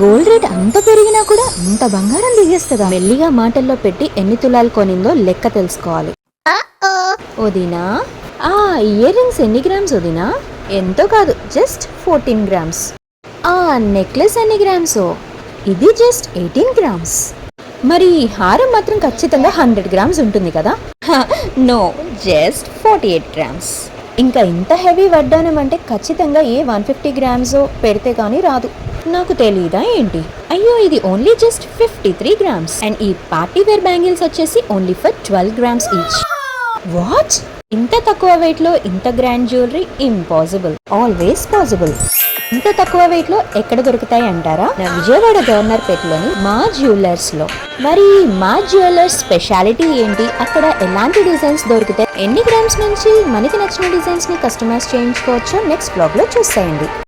Gold rate అంత పెరిగినా కూడా ఇంత బంగారం దిగేస్తుందా? మెల్లిగా మాటల్లో పెట్టి ఎన్ని తులాలు కొనిందో లెక్క తెలుసుకోవాలి. వదినా? ఆ ఇయర్ రింగ్స్ ఎన్ని గ్రామ్స్ వదినా? ఎంతో కాదు జస్ట్ ఫోర్టీన్ గ్రామ్స్. ఆ నెక్లెస్ ఎన్ని గ్రామ్స్? ఇది జస్ట్ ఎయిటీన్ గ్రామ్స్. మరి హారం మాత్రం ఖచ్చితంగా హండ్రెడ్ గ్రామ్స్ ఉంటుంది కదా? No just forty eight grams. ఇంకా ఇంత హెవీ వడ్డానం అంటే ఖచ్చితంగా ఏ వన్ ఫిఫ్టీ గ్రామ్స్ పెడితే కానీ రాదు. నాకు తెలియదా ఏంటి? అయ్యో ఇది only just fifty three grams and ఈ పార్టీ వేర్ బ్యాంగిల్స్ వచ్చేసి only for twelve grams each watch ఇంత తక్కువ వెయిట్లో ఇంత grand jewellery impossible always possible ఇంత తక్కువ వెయిట్లో ఎక్కడ దొరుకుతాయి అంటారా? నా విజయవాడ గవర్నర్ పేటలోని మా జ్యువెలర్స్లో. మరి మా జ్యువెలర్స్ స్పెషాలిటీ ఏంటి? అక్కడ ఎలాంటి డిజైన్స్ దొరుకుతాయి? ఎన్ని గ్రామ్స్ నుంచి మనకి నచ్చిన డిజైన్స్ని కస్టమైజ్ చేయించుకోవచ్చో నెక్స్ట్ బ్లాగ్లో చూసేయండి.